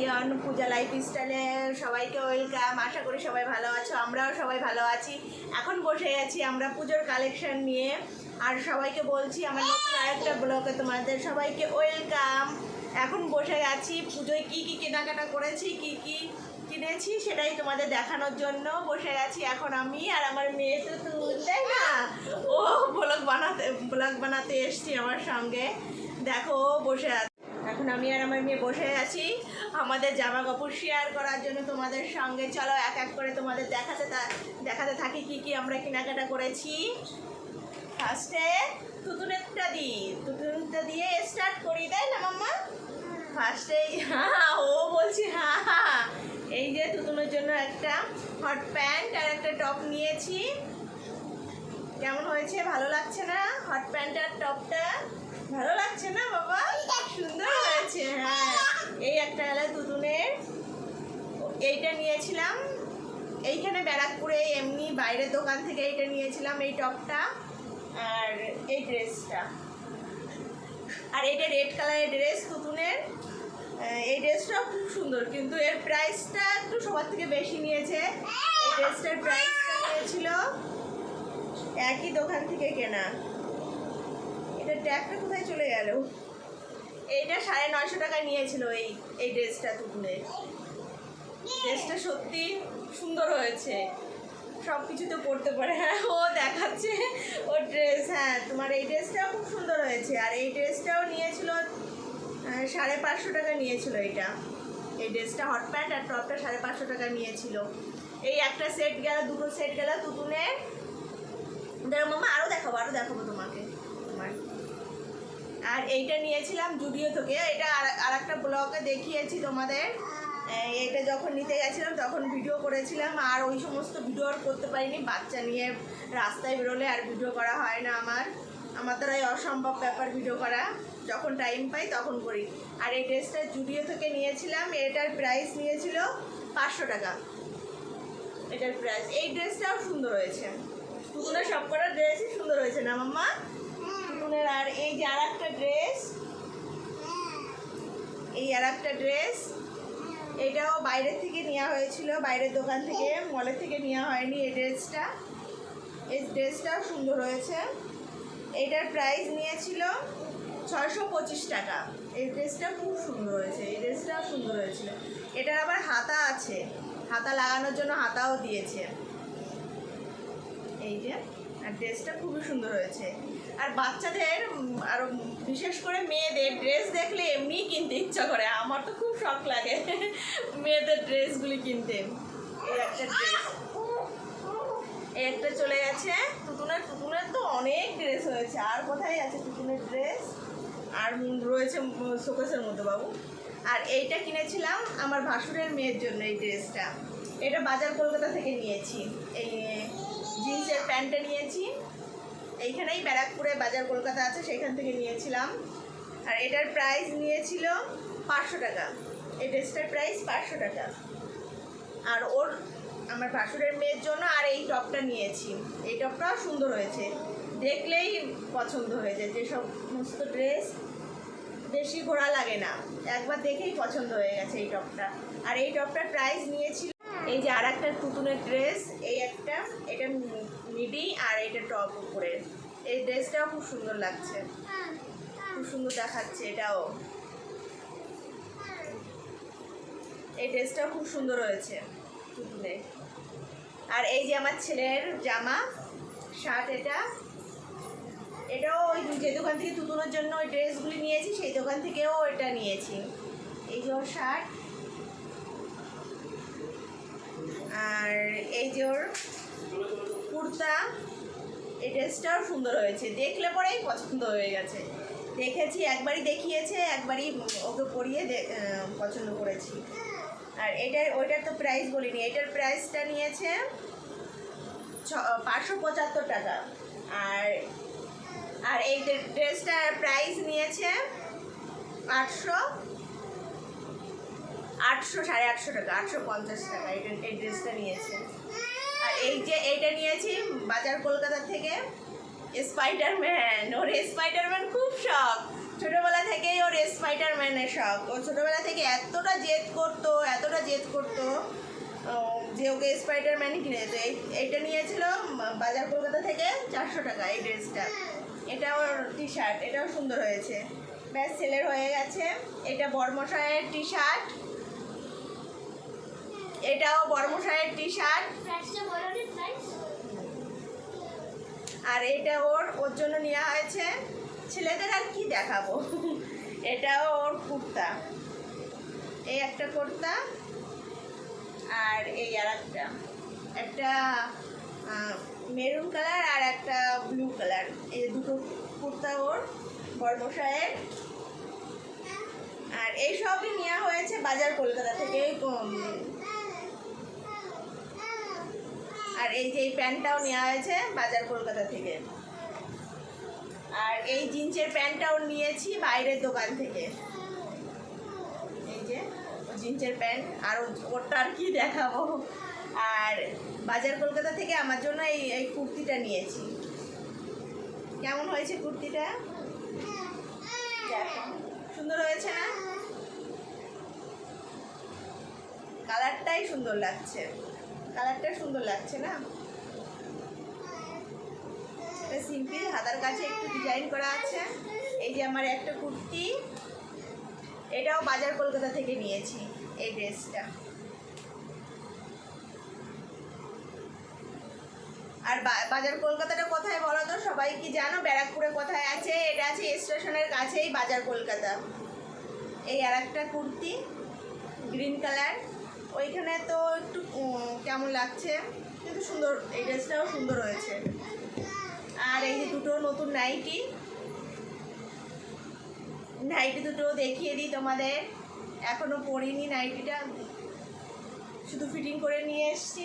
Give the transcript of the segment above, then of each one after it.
Everyone পূজা life স্টাইলে সবাইকে welcome আশা করি সবাই ভালো আছো, আমরাও সবাই ভালো আছি। এখন বসে আছি আমরা পুজোর কালেকশন নিয়ে। আর সবাইকে বলছি, আমার নতুন আরেকটা ব্লগে তোমাদের সবাইকে ওয়েলকাম এখন বসে আছি, পুজোয় কি কি কেনাকাটা করেছি, কি কি কিনেছি সেটাই তোমাদের দেখানোর জন্য বসে আছি এখন আমি আর আমার মেয়ে তো তুল তাই না? ও ব্লগ বানাতে ব্লগ বানাতে এসছি আমার সঙ্গে। দেখো বসে আছে এখন আমি আর আমার মেয়ে বসে আছি। আমাদের জামা কাপড় শেয়ার করার জন্য তোমাদের সঙ্গে। চলো এক এক করে তোমাদের দেখাতে দেখাতে থাকি কি কি আমরা কেনাকাটা করেছি। ফার্স্টে তুতুনেরটা দিই। তুতুনেরটা দিয়ে স্টার্ট করি, তাই না মাম্মা? ফার্স্টে হ্যাঁ ও বলছি হ্যাঁ হ্যাঁ এই যে তুতুনের জন্য একটা হট প্যান্ট আর একটা টপ নিয়েছি। কেমন হয়েছে? ভালো লাগছে না? হট প্যান্ট আর টপটা ভালো লাগছে না বাবা সুন্দর হয়েছে হ্যাঁ এই একটা হলো দুদুনের এইটা নিয়েছিলাম এইখানে ব্যারাকপুরে এমনি বাইরের দোকান থেকে এইটা নিয়েছিলাম, এই টপটা আর এই ড্রেসটা। আর এটা রেড কালারের ড্রেস তুতুনের এই ড্রেসটাও খুব সুন্দর, কিন্তু এর প্রাইসটা একটু সবার থেকে বেশি নিয়েছে। এই ড্রেসটার প্রাইসটা নিয়েছিল একই দোকান থেকে কেনা। এটা ট্যাগটা কোথায় চলে গেল? এইটা সাড়ে নয়শো টাকা নিয়েছিল এই এই ড্রেসটা তুতুনের ড্রেসটা সত্যি সুন্দর হয়েছে। সব কিছুতে পড়তে পারে। হ্যাঁ ও দেখাচ্ছে ও ড্রেস হ্যাঁ তোমার এই ড্রেসটাও খুব সুন্দর হয়েছে। আর এই ড্রেসটাও নিয়েছিল সাড়ে পাঁচশো টাকা নিয়েছিল এটা। এই ড্রেসটা হট প্যান্ট আর টপটা সাড়ে পাঁচশো টাকা নিয়েছিল। এই একটা সেট গেল, দুটো সেট গেল, তুতুনের। দেখো মামা আরও দেখাবো আরও দেখাবো তোমাকে। তোমার। আর এইটা নিয়েছিলাম জুডিও থেকে। এটা আর একটা ব্লগে দেখিয়েছি তোমাদের। এটা যখন নিতে গেছিলাম, তখন ভিডিও করেছিলাম, আর ওই সমস্ত ভিডিও আর করতে পারিনি। বাচ্চা নিয়ে রাস্তায় বেরোলে আর ভিডিও করা হয় না আমার। আমার দ্বারাই অসম্ভব ব্যাপার ভিডিও করা। যখন টাইম পাই, তখন করি। আর এই ড্রেসটা জুডিও থেকে নিয়েছিলাম, এটার প্রাইস নিয়েছিল পাঁচশো টাকা। এটার প্রাইস এই ড্রেসটাও সুন্দর হয়েছে। টুকুনের সব কটা ড্রেসই সুন্দর হয়েছে না, মাম্মা? টুকুনের আর এই যে আর একটা ড্রেস এই আর একটা ড্রেস এটাও বাইরের থেকে নেওয়া হয়েছিল, বাইরের দোকান থেকে। মলের থেকে নেওয়া হয়নি এই ড্রেসটা। এই ড্রেসটাও সুন্দর হয়েছে। এটার প্রাইস নিয়েছিল ছয়শো পঁচিশ টাকা। এই ড্রেসটা খুব সুন্দর হয়েছে, এই ড্রেসটাও সুন্দর হয়েছিল। এটার আবার হাতা আছে, হাতা লাগানোর জন্য হাতাও দিয়েছে। এই যে আর ড্রেসটা খুবই সুন্দর হয়েছে। আর বাচ্চাদের উম, আরও বিশেষ করে মেয়েদের ড্রেস দেখলে এমনিই কিনতে ইচ্ছা করে। আমার তো খুব শখ লাগে মেয়েদের ড্রেসগুলি কিনতে। একটা একটা চলে গেছে। টুতুনের টুতুনের তো অনেক ড্রেস হয়েছে। আর কোথায় আছে টুতুনের ড্রেস? আর রয়েছে শোকেসের মধ্যে বাবু। আর এইটা কিনেছিলাম আমার ভাসুরের মেয়ের জন্য এই ড্রেসটা। এটা বাজার কলকাতা থেকে নিয়েছি। এই জিন্সের প্যান্টটা নিয়েছি। এইখানেই ব্যারাকপুরে বাজার কলকাতা আছে সেখান থেকে নিয়েছিলাম। আর এটার প্রাইস নিয়েছিল পাঁচশো টাকা। এই ড্রেসটার প্রাইস পাঁচশো টাকা। আর ওর, আমার ভাসুরের মেয়ের জন্য আর এই টপটা নিয়েছি। এই টপটাও সুন্দর হয়েছে। দেখলেই পছন্দ হয়ে যায় যে সমস্ত ড্রেস। বেশি ঘোরা লাগে না। একবার দেখেই পছন্দ হয়ে গেছে এই টপটা। আর এই টপটার প্রাইস নিয়েছিল এই যে আর একটা তুতুনের ড্রেস এই একটা, এটা মিডি আর এটা টপ উপরে। এই ড্রেসটাও খুব সুন্দর লাগছে। খুব সুন্দর দেখাচ্ছে এটাও। এই ড্রেসটাও খুব সুন্দর হয়েছে তুতুনে আর এই যে আমার ছেলের জামা শার্ট এটা, এটাও ওই যে দোকান থেকে তুতুনের জন্য ওই ড্রেসগুলি নিয়েছি, সেই দোকান থেকেও এটা নিয়েছি। এই যে শার্ট আর এই যে ওর কুর্তা, এই ড্রেসটাও সুন্দর হয়েছে। দেখলে পরেই পছন্দ হয়ে গেছে। দেখেছি, একবারই দেখিয়েছে, একবারই ওকে পরিয়ে পছন্দ করেছি। আর এটার, ওইটার তো প্রাইস বলিনি, এটার প্রাইসটা নিয়েছে ছ, পাঁচশো পঁচাত্তর টাকা। আর আর এই ড্রে- ড্রেসটার প্রাইস নিয়েছে আটশো আটশো সাড়ে আটশো টাকা, আটশো পঞ্চাশ টাকা এটা এই ড্রেসটা নিয়েছে। আর এই যে এইটা নিয়েছি বাজার কলকাতা থেকে, স্পাইডারম্যান। ওর স্পাইডারম্যান খুব শখ। ছোটোবেলা থেকেই ওর স্পাইডারম্যানের শখ। ও ছোটোবেলা থেকে এতটা জেদ করতো, এতটা জেদ করতো যে ওকে স্পাইডারম্যানই কিনে দিত। এই, এইটা নিয়েছিল বাজার কলকাতা থেকে চারশো টাকা এই ড্রেসটা। এটা ওর টি শার্ট এটাও সুন্দর হয়েছে। ব্যাস ছেলের হয়ে গেছে। এটা বর্মশায়ের টি শার্ট এটাও বর্মশায়ের টি শার্ট আর এটা ওর ওর জন্য নেওয়া হয়েছে। ছেলেদের আর কি দেখাবো? এটাও ওর কুর্তা। এই একটা কুর্তা আর এই আর একটা একটা মেরুন কালার আর একটা ব্লু কালার। এই দুটো কুর্তা ওর বর্মশায়ের আর এই সবই নেওয়া হয়েছে বাজার কলকাতা থেকে আর এই যে এই প্যান্টটাও নেওয়া হয়েছে বাজার কলকাতা থেকে। আর এই জিন্সের প্যান্টটাও নিয়েছি বাইরের দোকান থেকে। এই যে জিন্সের প্যান্ট, আর ও- ওরটা আর কি দেখাবো। আর বাজার কলকাতা থেকে আমার জন্য এই এই কুর্তিটা নিয়েছি। কেমন হয়েছে কুর্তিটা? সুন্দর হয়েছে না? কালারটাই সুন্দর লাগছে। কালারটা সুন্দর লাগছে না? সিম্পল, হাতার কাছে একটু ডিজাইন করা আছে। এই যে আমার একটা কুর্তি, এটাও বাজার কলকাতা থেকে নিয়েছি, এই ড্রেসটা। আর বাজার কলকাতাটা কোথায় বলো তো? সবাই কি জানো? ব্যারাকপুরে কোথায় আছে? এটা আছে স্টেশনের কাছেই বাজার কলকাতা। এই আর একটা কুর্তি গ্রিন কালার ওইখানে তো একটু কেমন লাগছে? কিন্তু সুন্দর, এই ড্রেসটাও সুন্দর হয়েছে। আর এই যে দুটো নতুন নাইটি। নাইটি দুটো দেখিয়ে দিই তোমাদের। এখনও পরিনি নাইটিটা। শুধু ফিটিং করে নিয়ে এসেছি।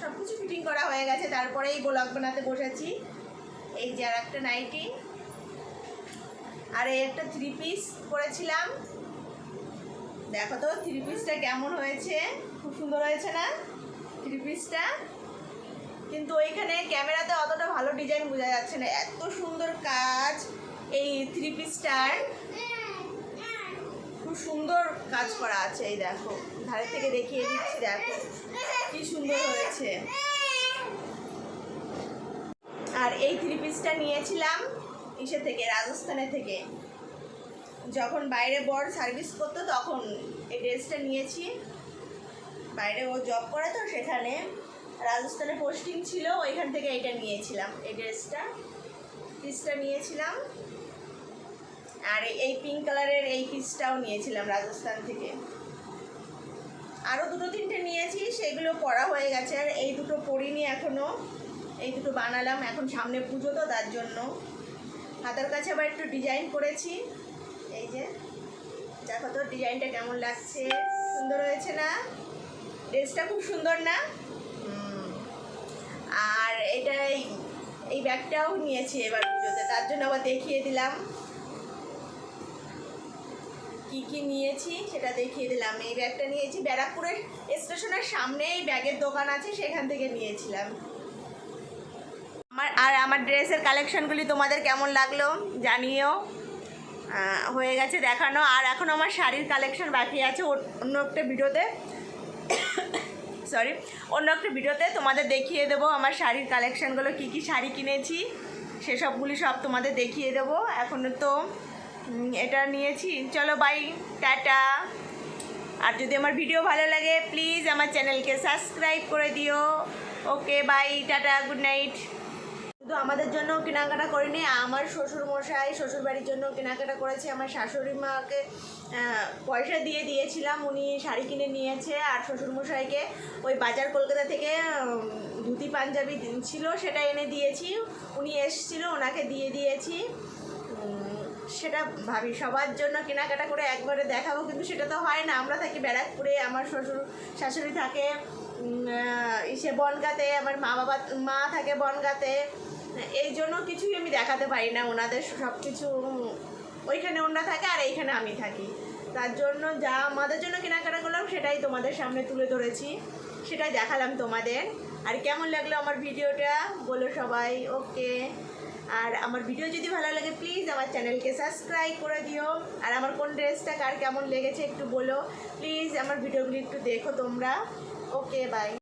সব কিছু ফিটিং করা হয়ে গেছে। তারপরেই গোলাপ বানাতে বসেছি। এই যে আর একটা নাইটি। আর এই একটা থ্রি পিস করেছিলাম দেখো তো থ্রি পিসটা কেমন হয়েছে? খুব সুন্দর হয়েছে না? থ্রি পিসটা কিন্তু ওইখানে ক্যামেরাতে অতটা ভালো ডিজাইন বোঝা যাচ্ছে না। এত সুন্দর কাজ এই থ্রি পিসটার খুব সুন্দর কাজ করা আছে এই দেখো। ধারে থেকে দেখিয়ে দিচ্ছি, দেখো কি সুন্দর হয়েছে। আর এই থ্রি পিসটা নিয়েছিলাম ইসে থেকে, রাজস্থানে থেকে। যখন বাইরে বর সার্ভিস করতো, তখন এই ড্রেসটা নিয়েছি। বাইরে ও জব করে তো, সেখানে রাজস্থানে পোস্টিং ছিল, ওইখান থেকে এটা নিয়েছিলাম, এই ড্রেসটা। পিসটা নিয়েছিলাম, আর এই পিঙ্ক কালারের এই পিসটাও নিয়েছিলাম রাজস্থান থেকে। আরও দুটো তিনটে নিয়েছি, সেগুলো পরা হয়ে গেছে, আর এই দুটো পরিনি এখনও এই দুটো বানালাম, এখন সামনে পুজো তো, তার জন্য। হাতের কাছে আবার একটু ডিজাইন করেছি। এই যে, দেখো তো ডিজাইনটা কেমন লাগছে? সুন্দর হয়েছে না? ড্রেসটা খুব সুন্দর না? আর এটা এই- এই ব্যাগটাও নিয়েছি এবার পুজোতে, তার জন্য আবার দেখিয়ে দিলাম। কি কি নিয়েছি সেটা দেখিয়ে দিলাম। এই ব্যাগটা নিয়েছি, ব্যারাকপুরের স্টেশনের সামনেই ব্যাগের দোকান আছে, সেখান থেকে নিয়েছিলাম। আমার, আর আমার ড্রেসের কালেকশনগুলি তোমাদের কেমন লাগল জানিও। হয়ে গেছে দেখানো। আর এখন আমার শাড়ির কালেকশন বাকি আছে। অন্য একটা ভিডিওতে সরি অন্য একটা ভিডিওতে তোমাদের দেখিয়ে দেবো আমার শাড়ির কালেকশানগুলো কী কী শাড়ি কিনেছি। সেসবগুলি সব তোমাদের দেখিয়ে দেবো। এখন তো এটা নিয়েছি। চলো বাই টাটা। আর যদি আমার ভিডিও ভালো লাগে প্লিজ আমার চ্যানেলকে সাবস্ক্রাইব করে দিও। Okay bye tata good night শুধু আমাদের জন্য কেনাকাটা করিনি, আমার শ্বশুর মশাই শ্বশুর বাড়ির জন্য কেনাকাটা করেছে, আমার শাশুড়ি মাকে পয়সা দিয়ে দিয়েছিলাম, উনি শাড়ি কিনে নিয়েছে, আর শ্বশুর মশাইকে ওই বাজার কলকাতা থেকে ধুতি, পাঞ্জাবি ছিল সেটা এনে দিয়েছি, উনি এসছিল, ওনাকে দিয়ে দিয়েছি সেটা ভাবি, সবার জন্য কেনাকাটা করে একবারে দেখাবো, কিন্তু সেটা তো হয় না, আমরা থাকি ব্যারাকপুরে, আমার শ্বশুর, শাশুড়ি থাকে ইসে বনগাতে, আমার মা বাবা, মা থাকে বনগাতে এই জন্য কিছুই আমি দেখাতে পারি না। ওনাদের সব কিছু ওইখানে ওনারা থাকে আর এইখানে আমি থাকি। তার জন্য যা আমাদের জন্য কেনাকাটা করলাম, সেটাই তোমাদের সামনে তুলে ধরেছি। সেটাই দেখালাম তোমাদের। আর কেমন লাগল আমার ভিডিওটা, বলো সবাই, ওকে। আর আমার ভিডিও যদি ভালো লাগে প্লিজ আমার চ্যানেলকে সাবস্ক্রাইব করে দিও। আর আমার কোন ড্রেসটা, কার কেমন লেগেছে একটু বলো। প্লিজ আমার ভিডিওগুলি একটু দেখো তোমরা। Okay bye